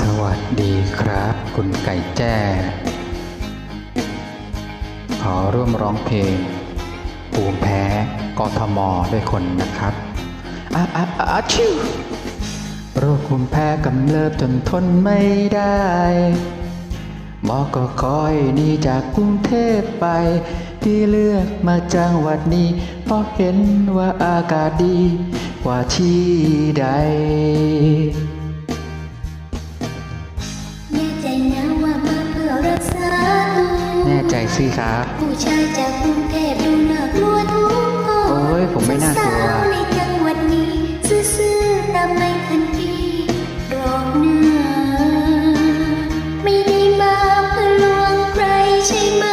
สวัสดีครับ คุณไก่แจ้ ขอร่วมร้องเพลง ภูมิแพ้กทมด้วยคนนะครับอาอาอาอาชิวโรคภูมิแพ้กำเริบจนทนไม่ได้ หมอก็คอยหนีจากกรุงเทพไป ที่เลือกมาจังหวัดนี้ เพราะเห็นว่าอากาศดีกว่าที่ใด ใจสิครับ ผู้ชายจากกรุงเทพดูน่ากลัวทุกคนโอ้ยผมไม่น่ากลัวสาวในจังหวัดนี้ซื่อๆตามไม่ทันทีรอกหน้าไม่ได้มาเพื่อลวงใครใช่ไหม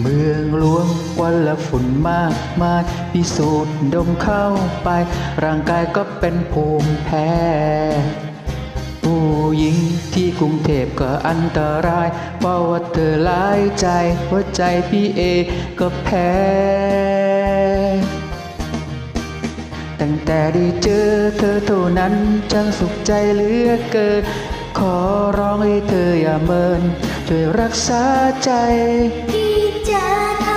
เมืองหลวงวันละฝุ่นมากมายพิสูจน์ดมเข้าไป ร่างกายก็เป็นภูมิแพ้ หญิงที่กรุงเทพก็อันตรายเพราะว่าเธอหลายใจหัวใจพี่เอก็แพ้ ตั้งแต่ได้เจอเธอเท่านั้นช่างสุขใจเหลือเกิน ขอร้องให้เธออย่าเมิน ช่วยรักษาใจพี่จ๋า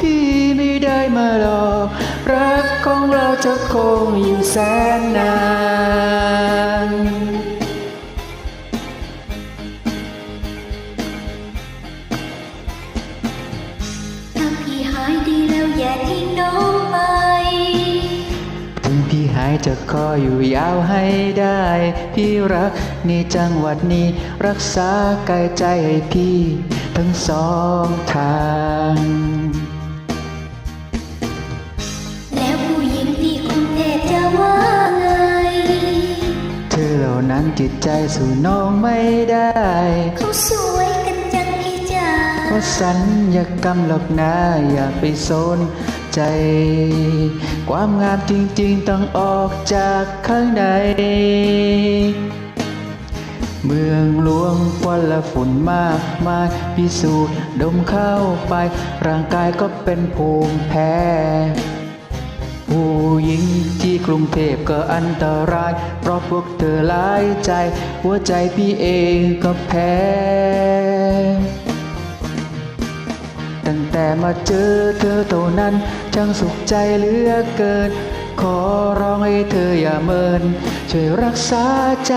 พี่ไม่ได้มาหลอกรักของเราจะคงอยู่แสนนานถ้าพี่หายดีแล้วอย่าทิ้งน้องไป ถึงพี่หายจะคอยอยู่ยาวให้ได้ พี่รักในจังหวัดนี้ รักษากายใจให้พี่ ทั้งสองทาง จิตใจสู่น้องไม่ได้เขาสวยกันจังพี่จ๋าเพราะสัญญกรรมหรอกนะอย่าไปสนใจ ความงามจริงๆต้องออกจากข้างใน เมืองหลวงควันและฝุ่นมากมายพิสูจน์ดมเข้าไป ร่างกายก็เป็นภูมิแพ้ กรุงเทพก็อันตราย เพราะพวกเธอหลายใจ หัวใจพี่เองก็แพ้ ตั้งแต่มาเจอเธอเท่านั้นช่างสุขใจเหลือเกิน ขอร้องให้เธออย่าเมิน ช่วยรักษาใจ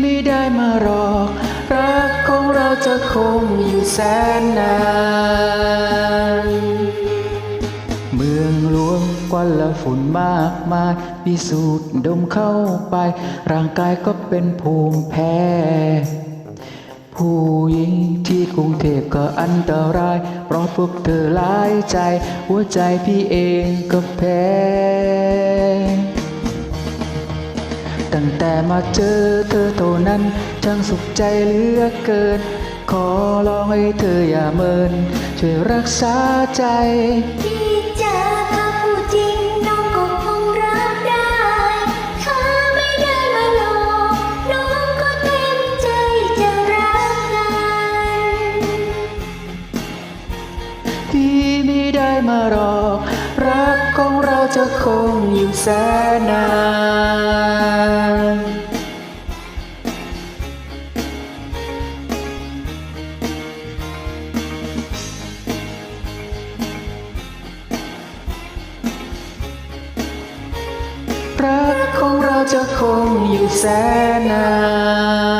ไม่ได้มารอก รักของเราจะคงอยู่แสนนาน เมืองหลวงควันและฝุ่นมากมายพิสูจน์ดมเข้าไป ร่างกายก็เป็นภูมิแพ้ ผู้หญิงที่กรุงเทพก็อันตราย เพราะพวกเธอหลายใจ หัวใจพี่เองก็แพ้ ตั้งแต่มาเจอเธอเท่านั้นช่างสุขใจเหลือเกิน ขอร้องให้เธออย่าเมิน ช่วยรักษาใจพี่จ๋าถ้าพูดจริงน้องก็คงรักได้ถ้าไม่ได้มาหลอกน้องก็เต็มใจจะรักกันพี่ไม่ได้มารอก รักของเราจะคงอยู่แสนนาน รักของเราจะคงอยู่แสนนาน